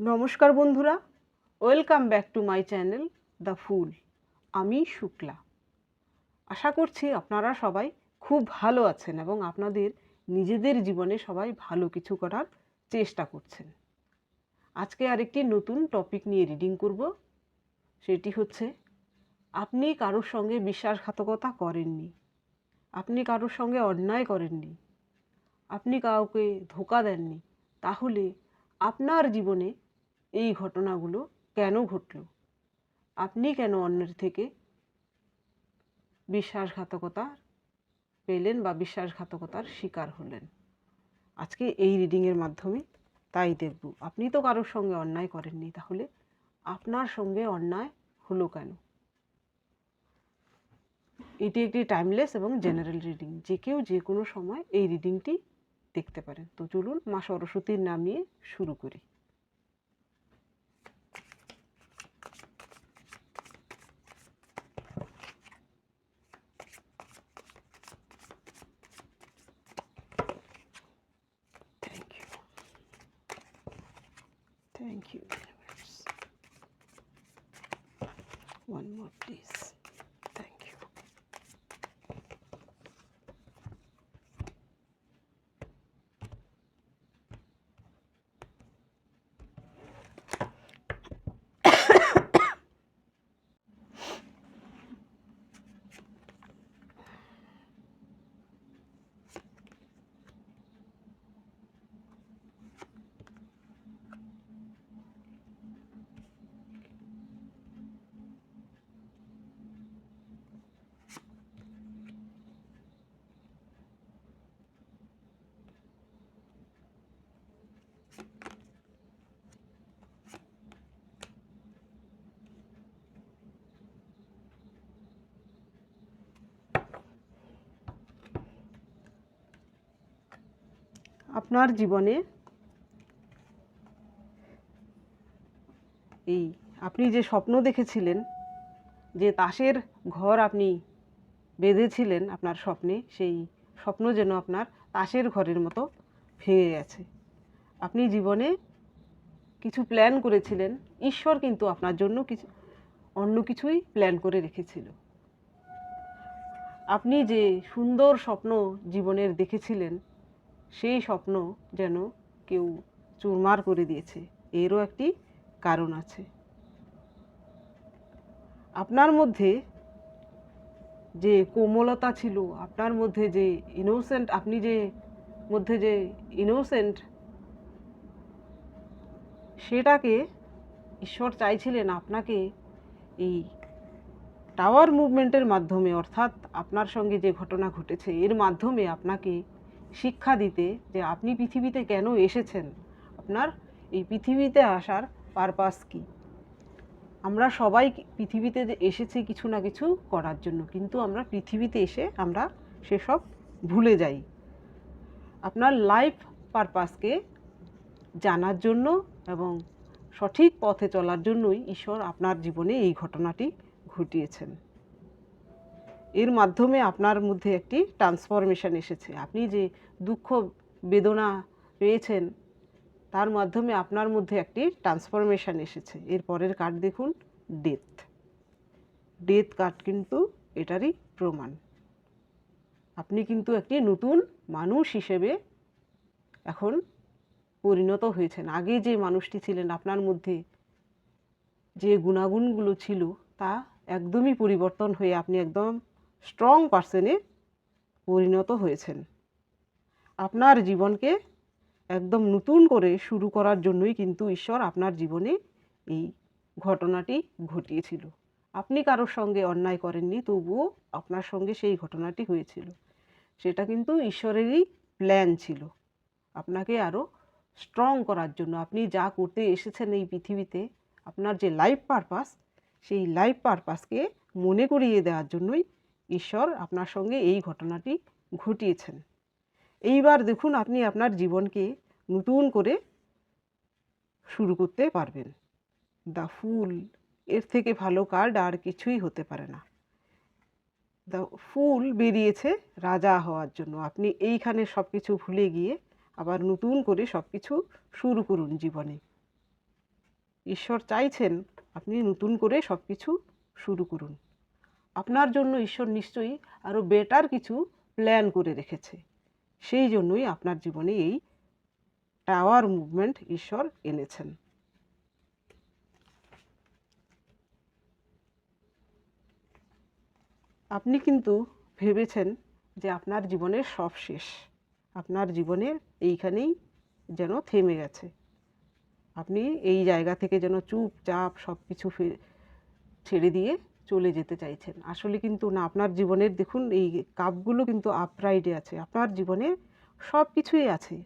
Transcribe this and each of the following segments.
নমস্কার বন্ধুরা, welcome back to my channel the fool. আমি শুক্লা। আশা করছি আপনারা সবাই খুব ভালো আছেন এবং আপনাদের নিজেদের জীবনে সবাই ভালো কিছু করার চেষ্টা করছেন। আজকে আরেকটি নতুন টপিক নিয়ে রিডিং করব। সেটি হচ্ছে, আপনি কারোর সঙ্গে বিশ্বাসঘাতকতা করেননি? আপনি কারোর সঙ্গে অন্যায় করেননি? আপনি কাউকে ধোকা দেননি? তাহলে আপনার জীবনে এই ঘটনাগুলো কেন ঘটল? আপনি কেন অন্যের থেকে বিশ্বাসঘাতকতা পেলেন বা বিশ্বাসঘাতকতার শিকার হলেন? আজকে এই রিডিংয়ের মাধ্যমে তাই দেখব। আপনি তো কারোর সঙ্গে অন্যায় করেননি, তাহলে আপনার সঙ্গে অন্যায় হলো কেন? এটি একটি টাইমলেস এবং জেনারেল রিডিং যে কেউ যে কোনো সময় এই রিডিংটি দেখতে পারেন। তো চলুন মা সরস্বতীর নাম নিয়ে শুরু করি। Thank you, universe. One more, please. আপনার জীবনে এই আপনি যে স্বপ্ন দেখেছিলেন, যে তাসের ঘর আপনি বেঁধেছিলেন আপনার স্বপ্নে, সেই স্বপ্ন যেন আপনার তাসের ঘরের মতো ভেঙে গেছে। আপনি জীবনে কিছু প্ল্যান করেছিলেন, ঈশ্বর কিন্তু আপনার জন্য কিছু, অন্য কিছুই প্ল্যান করে রেখেছিল। আপনি যে সুন্দর স্বপ্ন জীবনের দেখেছিলেন সেই স্বপ্ন যেন কেউ চুরমার করে দিয়েছে। এরও একটি কারণ আছে। আপনার মধ্যে যে কোমলতা ছিল, আপনার মধ্যে যে ইনোসেন্ট আপনি যে মধ্যে যে ইনোসেন্ট সেটাকে ঈশ্বর চাইছিলেন আপনাকে এই টাওয়ার মুভমেন্টের মাধ্যমে, অর্থাৎ আপনার সঙ্গে যে ঘটনা ঘটেছে, এর মাধ্যমে আপনাকে শিক্ষা দিতে যে আপনি পৃথিবীতে কেন এসেছেন? আপনার এই পৃথিবীতে আসার পারপাস কী? আমরা সবাই পৃথিবীতে এসেছি কিছু না কিছু করার জন্য, কিন্তু আমরা পৃথিবীতে এসে আমরা সেসব ভুলে যাই। আপনার লাইফ পারপাসকে জানার জন্য এবং সঠিক পথে চলার জন্যই ঈশ্বর আপনার জীবনে এই ঘটনাটি ঘটিয়েছেন। এর মাধ্যমে আপনার মধ্যে একটি ট্রান্সফরমেশন এসেছে। আপনি যে দুঃখ, বেদনা পেয়েছেন, তার মাধ্যমে আপনার মধ্যে একটি ট্রান্সফরমেশন এসেছে। এর পরের কার্ড দেখুন ডেথ ডেথ কার্ড কিন্তু এটারই প্রমাণ। আপনি কিন্তু একটি নতুন মানুষ হিসেবে এখন পরিণত হয়েছেন। আগে যে মানুষটি ছিলেন, আপনার মধ্যে যে গুণাগুণগুলো ছিল, তা একদমই পরিবর্তন হয়ে আপনি একদম স্ট্রং পার্সনে পরিণত হয়েছেন। আপনার জীবনকে একদম নতুন করে শুরু করার জন্যই কিন্তু ঈশ্বর আপনার জীবনে এই ঘটনাটি ঘটিয়েছিল। আপনি কারোর সঙ্গে অন্যায় করেননি, তবুও আপনার সঙ্গে সেই ঘটনাটি হয়েছিল। সেটা কিন্তু ঈশ্বরেরই প্ল্যান ছিল। আপনাকে আরও স্ট্রং করার জন্য, আপনি যা করতে এসেছেন এই পৃথিবীতে, আপনার যে লাইফ পারপাস সেই লাইফ পারপাসকে মনে করিয়ে দেওয়ার জন্যই ঈশ্বর আপনার সঙ্গে এই ঘটনাটি ঘটিয়েছেন। এইবার দেখুন আপনি আপনার জীবনকে নতুন করে শুরু করতে পারবেন। দ্য ফুল, এর থেকে ভালো কার্ড আর কিছুই হতে পারে না। দ্য ফুল বেরিয়েছে রাজা হওয়ার জন্য। আপনি এইখানে সব কিছু ভুলে গিয়ে আবার নতুন করে সব কিছু শুরু করুন জীবনে। ঈশ্বর চাইছেন আপনি নতুন করে সব কিছু শুরু করুন। আপনার জন্য ঈশ্বর নিশ্চয়ই আরও বেটার কিছু প্ল্যান করে রেখেছে। সেই জন্যই আপনার জীবনে এই টাওয়ার মুভমেন্ট ঈশ্বর এনেছেন। আপনি কিন্তু ভেবেছেন যে আপনার জীবনের সব শেষ। আপনার জীবনের এইখানেই যেন থেমে গেছে। আপনি এই জায়গা থেকে যেন চুপচাপ সব কিছু ছেড়ে দিয়ে চলে যেতে চাইছেন। আসলে কিন্তু না, আপনার জীবনের দেখুন, এই কাপগুলো কিন্তু আপরাইডে আছে। আপনার জীবনে সব কিছুই আছে।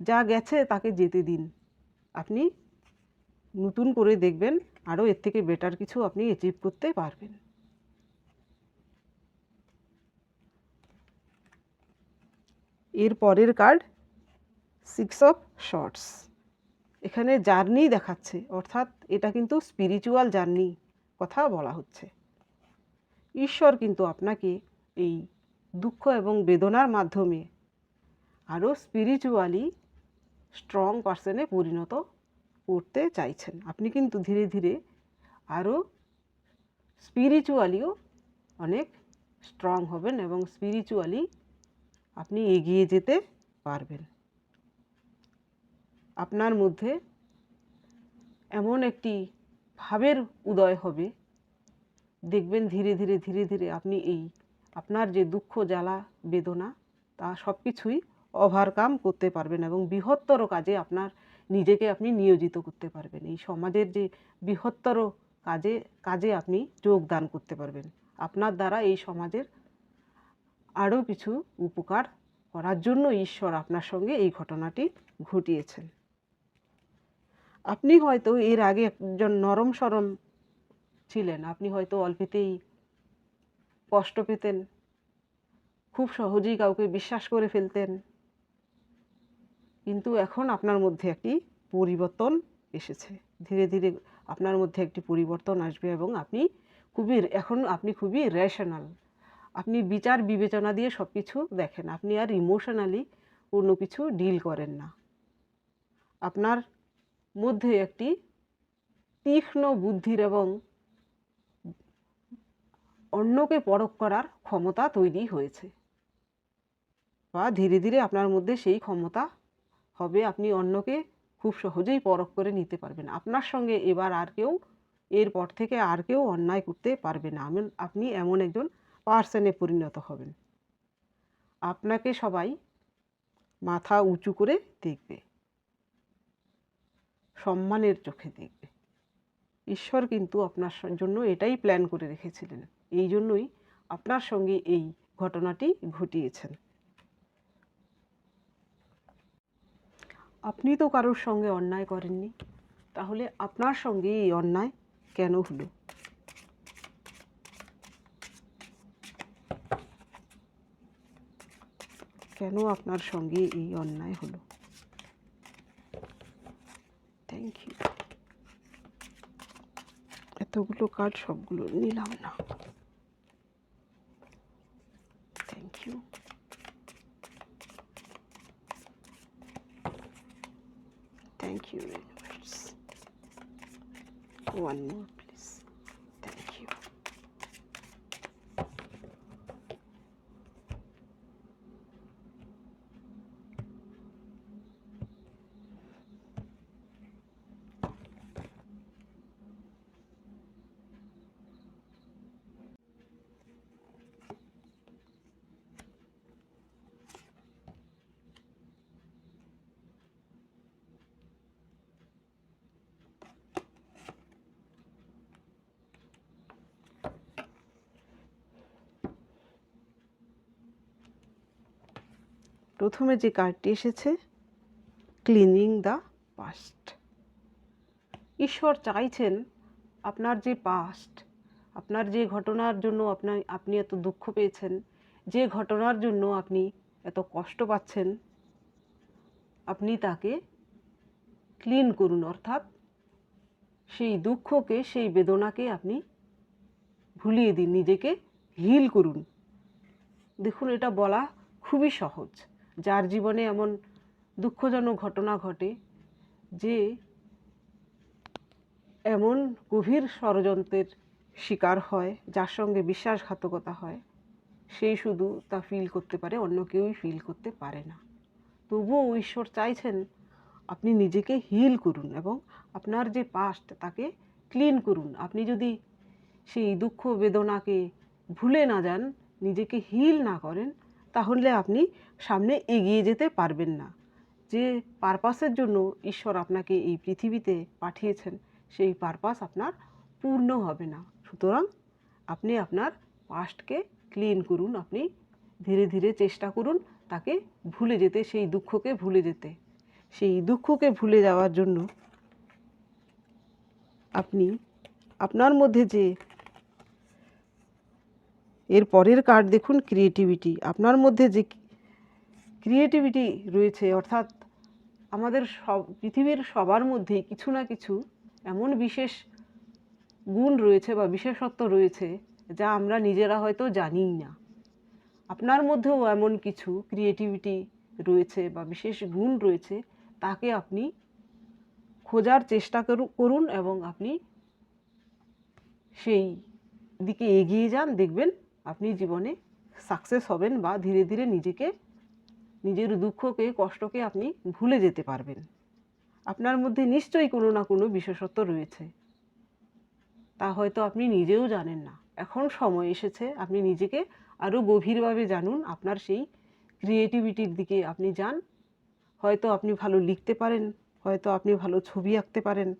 যা গেছে তাকে যেতে দিন। আপনি নতুন করে দেখবেন, আরও এর থেকে বেটার কিছু আপনি অ্যাচিভ করতে পারবেন। এর পরের কার্ড সিক্স অফ শর্টস এখানে জার্নি দেখাচ্ছে, অর্থাৎ এটা কিন্তু স্পিরিচুয়াল জার্নি কথা বলা হচ্ছে। ঈশ্বর কিন্তু আপনাকে এই দুঃখ এবং বেদনার মাধ্যমে আরও স্পিরিচুয়ালি স্ট্রং পার্সনে পরিণত করতে চাইছেন। আপনি কিন্তু ধীরে ধীরে আরও স্পিরিচুয়ালিও অনেক স্ট্রং হবেন এবং স্পিরিচুয়ালি আপনি এগিয়ে যেতে পারবেন। আপনার মধ্যে এমন একটি ভাবের উদয় হবে। দেখবেন ধীরে ধীরে ধীরে ধীরে আপনি এই আপনার যে দুঃখ, জ্বালা, বেদনা, তা সব কিছুই ওভারকাম করতে পারবেন এবং বৃহত্তর কাজে আপনার নিজেকে আপনি নিয়োজিত করতে পারবেন। এই সমাজের যে বৃহত্তর কাজে কাজে আপনি যোগদান করতে পারবেন। আপনার দ্বারা এই সমাজের আরও কিছু উপকার করার জন্য ঈশ্বর আপনার সঙ্গে এই ঘটনাটি ঘটিয়েছেন। আপনি হয়তো এর আগে একজন নরম সরম ছিলেন। আপনি হয়তো অল্পেতেই কষ্ট পেতেন, খুব সহজেই কাউকে বিশ্বাস করে ফেলতেন। কিন্তু এখন আপনার মধ্যে একটি পরিবর্তন এসেছে। ধীরে ধীরে আপনার মধ্যে একটি পরিবর্তন আসবে এবং আপনি খুবই, এখন আপনি খুবই রেশনাল আপনি বিচার বিবেচনা দিয়ে সব কিছু দেখেন। আপনি আর ইমোশনালি কোনো কিছু ডিল করেন না। আপনার মধ্যে একটি তীক্ষ্ণ বুদ্ধির এবং অন্যকে পরখ করার ক্ষমতা তৈরি হয়েছে। বা ধীরে ধীরে আপনার মধ্যে সেই ক্ষমতা হবে, আপনি অন্যকে খুব সহজেই পরখ করে নিতে পারবেন। আপনার সঙ্গে এবার আর কেউ এরপর থেকে আর কেউ অন্যায় করতে পারবে না। আপনি এমন একজন পার্সনে পরিণত হবেন। আপনাকে সবাই মাথা উঁচু করে দেখবে। সম্মানের চোখে দেখবে। ঈশ্বর কিন্তু আপনার জন্য এটাই প্ল্যান করে রেখেছিলেন। এই জন্যই আপনার সঙ্গে এই ঘটনাটি ঘটিয়েছেন। আপনি তো কারোর সঙ্গে অন্যায় করেননি। তাহলে আপনার সঙ্গে এই অন্যায় কেন হলো? কেন আপনার সঙ্গে এই অন্যায় হলো? থ্যাংক ইউ এতগুলো কার্ড সবগুলো নিলাম না thank you thank you universe one more প্রথমে যে কার্ডটি এসেছে ক্লিনিং দ্য পাস্ট ঈশ্বর চাইছেন আপনার যে পাস্ট আপনার যে ঘটনার জন্য আপনার, আপনি এত দুঃখ পেয়েছেন, যে ঘটনার জন্য আপনি এত কষ্ট পাচ্ছেন, আপনি তাকে ক্লিন করুন। অর্থাৎ সেই দুঃখকে, সেই বেদনাকে আপনি ভুলিয়ে দিন, নিজেকে হিল করুন। দেখুন, এটা বলা খুবই সহজ। যার জীবনে এমন দুঃখজনক ঘটনা ঘটে যে এমন গভীর ষড়যন্ত্রের শিকার হয়, যার সঙ্গে বিশ্বাসঘাতকতা হয় সেই শুধু তা ফিল করতে পারে, অন্য কেউই ফিল করতে পারে না। তবুও ঈশ্বর চাইছেন আপনি নিজেকে হিল করুন এবং আপনার যে পাস্ট তাকে ক্লিন করুন। আপনি যদি সেই দুঃখ বেদনাকে ভুলে না যান, নিজেকে হিল না করেন তাহলে আপনি সামনে এগিয়ে যেতে পারবেন না। যে পারপাসের জন্য ঈশ্বর আপনাকে এই পৃথিবীতে পাঠিয়েছেন, সেই পারপাস আপনার পূর্ণ হবে না। সুতরাং আপনি আপনার পাস্টকে ক্লিন করুন, আপনি ধীরে ধীরে চেষ্টা করুন তাকে ভুলে যেতে, সেই দুঃখকে ভুলে যেতে। সেই দুঃখকে ভুলে যাওয়ার জন্য আপনি আপনার মধ্যে যে এর পরের কার্ড দেখুন ক্রিয়েটিভিটি আপনার মধ্যে যে ক্রিয়েটিভিটি রয়েছে, অর্থাৎ আমাদের সব, পৃথিবীর সবার মধ্যেই কিছু না কিছু এমন বিশেষ গুণ রয়েছে বা বিশেষত্ব রয়েছে যা আমরা নিজেরা হয়তো জানিই না। আপনার মধ্যেও এমন কিছু ক্রিয়েটিভিটি রয়েছে বা বিশেষ গুণ রয়েছে, তাকে আপনি খোঁজার চেষ্টা করু- করুন এবং আপনি সেই দিকে এগিয়ে যান, দেখবেন আপনি জীবনে সাকসেস হবেন বা ধীরে ধীরে নিজেকে, নিজের দুঃখকে, কষ্টকে আপনি ভুলে যেতে পারবেন। আপনার মধ্যে নিশ্চয়ই কোনো না কোনো বিশেষত্ব রয়েছে। তা হয়তো আপনি নিজেও জানেন না। এখন সময় এসেছে, আপনি নিজেকে আরও গভীরভাবে জানুন। আপনার সেই ক্রিয়েটিভিটির দিকে আপনি যান। হয়তো আপনি ভালো লিখতে পারেন, হয়তো আপনি ভালো ছবি আঁকতে পারেন,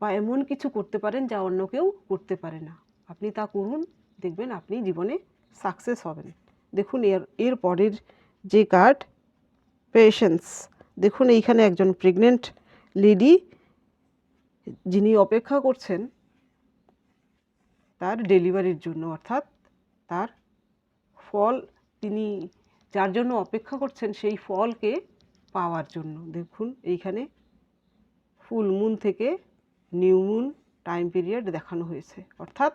বা এমন কিছু করতে পারেন যা অন্য কেউ করতে পারে না। আপনি তা করুন। দেখবেন আপনি জীবনে সাকসেস হবেন। দেখুন, এর এর পরের যে কার্ড পেশেন্স দেখুন, এইখানে একজন প্রেগনেন্ট লেডি যিনি অপেক্ষা করছেন তার ডেলিভারির জন্য, অর্থাৎ তার ফল তিনি, যার জন্য অপেক্ষা করছেন সেই ফলকে পাওয়ার জন্য। দেখুন, এইখানে ফুল মুন থেকে নিউ মুন টাইম পিরিয়ড দেখানো হয়েছে। অর্থাৎ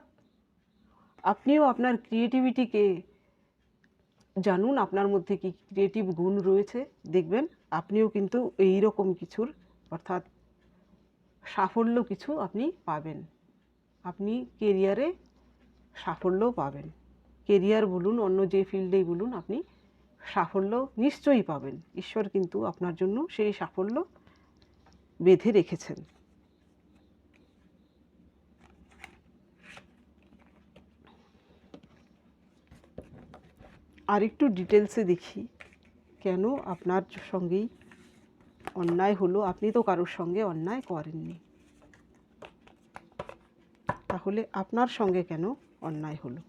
আপনিও আপনার ক্রিয়েটিভিটিকে জানুন, আপনার মধ্যে কি ক্রিয়েটিভ গুণ রয়েছে, দেখবেন আপনিও কিন্তু এই রকম কিছুর, অর্থাৎ সাফল্য কিছু আপনি পাবেন। আপনি কেরিয়ারে সাফল্যও পাবেন। কেরিয়ার বলুন, অন্য যে ফিল্ডেই বলুন, আপনি সাফল্য নিশ্চয়ই পাবেন। ঈশ্বর কিন্তু আপনার জন্য সেই সাফল্য বেঁধে রেখেছেন। আরেকটু ডিটেলসে দেখি কেন আপনার সঙ্গেই অন্যায় হলো। আপনি তো কারোর সঙ্গে অন্যায় করেননি। তাহলে আপনার সঙ্গে কেন অন্যায় হলো?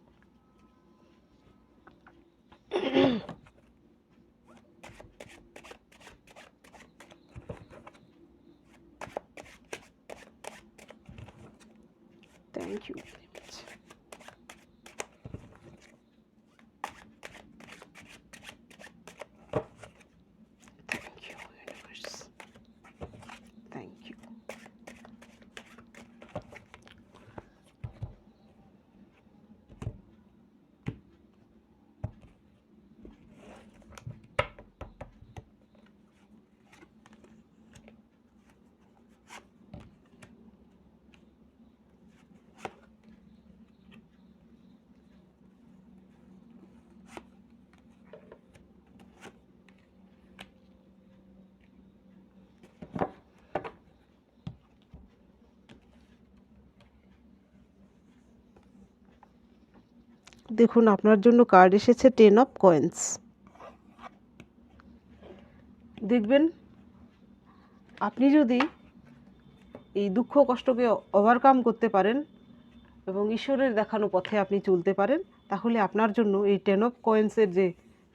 দেখুন, আপনার জন্য কার্ড এসেছে টেন অফ কয়েন্স দেখবেন, আপনি যদি এই দুঃখ কষ্টকে ওভারকাম করতে পারেন এবং ঈশ্বরের দেখানো পথে আপনি চলতে পারেন, তাহলে আপনার জন্য এই টেন অফ কয়েন্সের যে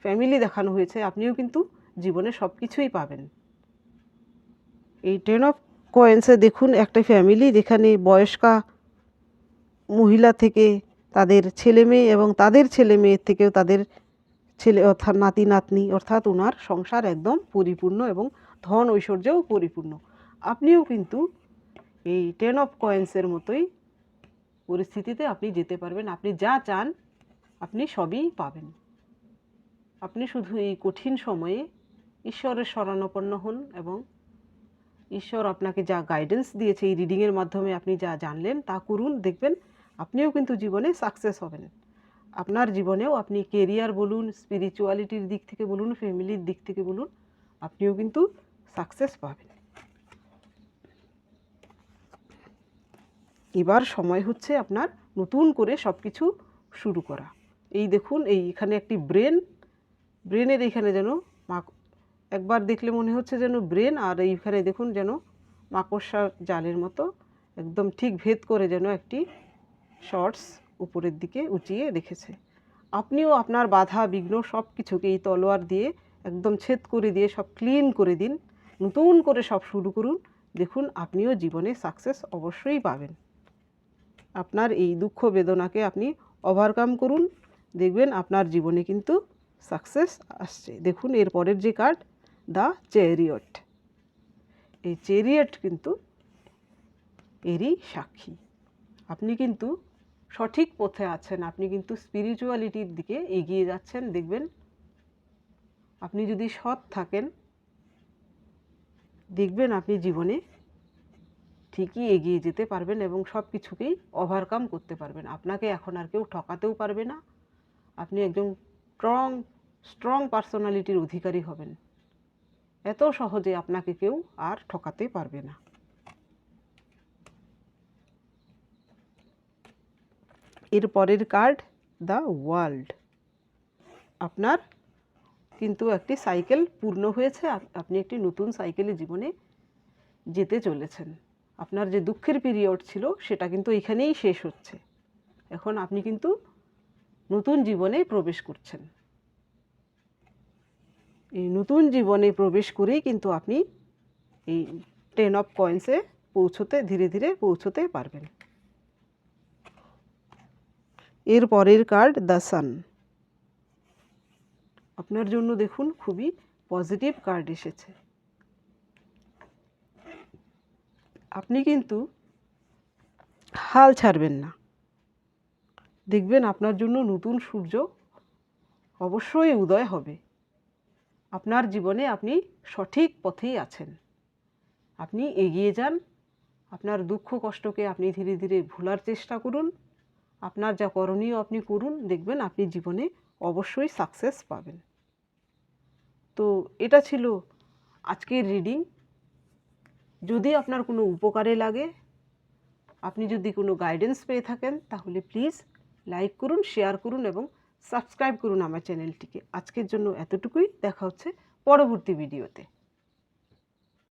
ফ্যামিলি দেখানো হয়েছে, আপনিও কিন্তু জীবনে সব কিছুই পাবেন। এই টেন অফ কয়েন্সে দেখুন, একটা ফ্যামিলি যেখানে বয়স্কা মহিলা থেকে তাদের ছেলে মেয়ে এবং তাদের ছেলে মেয়ের থেকেও তাদের ছেলে অর্থাৎ নাতি, নাতনি অর্থাৎ ওনার সংসার একদম পরিপূর্ণ এবং ধন ঐশ্বর্যও পরিপূর্ণ। আপনিও কিন্তু এই টেন অফ কয়েন্সের মতোই পরিস্থিতিতে আপনি যেতে পারবেন। আপনি যা চান, আপনি সবই পাবেন। আপনি শুধু এই কঠিন সময়ে ঈশ্বরের শরণাপন্ন হন এবং ঈশ্বর আপনাকে যা গাইডেন্স দিয়েছে এই রিডিংয়ের মাধ্যমে আপনি যা জানলেন তা করুন, দেখবেন আপনিও কিন্তু জীবনে সাকসেস হবেন। আপনার জীবনেও আপনি কেরিয়ার বলুন স্পিরিচুয়ালিটির দিক থেকে বলুন ফ্যামিলির দিক থেকে বলুন, আপনিও কিন্তু সাকসেস পাবেন। এবার সময় হচ্ছে আপনার নতুন করে সব কিছু শুরু করা। এই দেখুন, এই এখানে একটি ব্রেন ব্রেনের এইখানে যেন মাক একবার দেখলে মনে হচ্ছে যেন ব্রেন আর এইখানে দেখুন যেন মাকড়সার জালের মতো একদম ঠিক ভেদ করে যেন একটি শর্টস উপরের দিকে উঁচিয়ে রেখেছে। আপনিও আপনার বাধা, বিঘ্ন সব কিছুকে এই তলোয়ার দিয়ে একদম ছেদ করে দিয়ে সব ক্লিন করে দিন। নতুন করে সব শুরু করুন। দেখুন, আপনিও জীবনে সাকসেস অবশ্যই পাবেন। আপনার এই দুঃখ বেদনাকে আপনি ওভারকাম করুন। দেখবেন, আপনার জীবনে কিন্তু সাকসেস আসছে। দেখুন, এর পরের যে কার্ড দ্য চেরিয়ট এই চেরিয়ট কিন্তু এরই সাক্ষী। আপনি কিন্তু সঠিক পথে আছেন। আপনি কিন্তু স্পিরিচুয়ালিটির দিকে এগিয়ে যাচ্ছেন, দেখবেন। আপনি যদি সৎ থাকেন, দেখবেন আপনি জীবনে ঠিকই এগিয়ে যেতে পারবেন এবং সব কিছুকেই ওভারকাম করতে পারবেন। আপনাকে এখন আর কেউ ঠকাতেও পারবে না। আপনি একজন স্ট্রং স্ট্রং পার্সোনালিটির অধিকারী হবেন। এত সহজে আপনাকে কেউ আর ঠকাতে পারবে না। এর পরের কার্ড দ্য ওয়ার্ল্ড আপনার কিন্তু একটি সাইকেল পূর্ণ হয়েছে, আপ- আপনি একটি নতুন সাইকেলে জীবনে যেতে চলেছেন। আপনার যে দুঃখের পিরিয়ড ছিল, সেটা কিন্তু এখানেই শেষ হচ্ছে। এখন আপনি কিন্তু নতুন জীবনে প্রবেশ করছেন। এই নতুন জীবনে প্রবেশ করেই কিন্তু আপনি এই টেন অফ কয়েন্সে পৌঁছতে, ধীরে ধীরে পৌঁছতে পারবেন। এর পরের কার্ড দ্য সান আপনার জন্য দেখুন খুবই পজিটিভ কার্ড এসেছে। আপনি কিন্তু হাল ছাড়বেন না। দেখবেন আপনার জন্য নতুন সূর্য অবশ্যই উদয় হবে। আপনার জীবনে আপনি সঠিক পথেই আছেন। আপনি এগিয়ে যান, আপনার দুঃখ কষ্টকে আপনি ধীরে ধীরে ভোলার চেষ্টা করুন। আপনার যা করণীয় আপনি করুন, দেখবেন আপনি জীবনে অবশ্যই সাকসেস পাবেন। তো এটা ছিল আজকের রিডিং যদি আপনার কোনো উপকারে লাগে, আপনি যদি কোনো গাইডেন্স পেয়ে থাকেন, তাহলে প্লিজ লাইক করুন শেয়ার করুন এবং সাবস্ক্রাইব করুন আমার চ্যানেলটিকে আজকের জন্য এতটুকুই। দেখা হচ্ছে পরবর্তী ভিডিওতে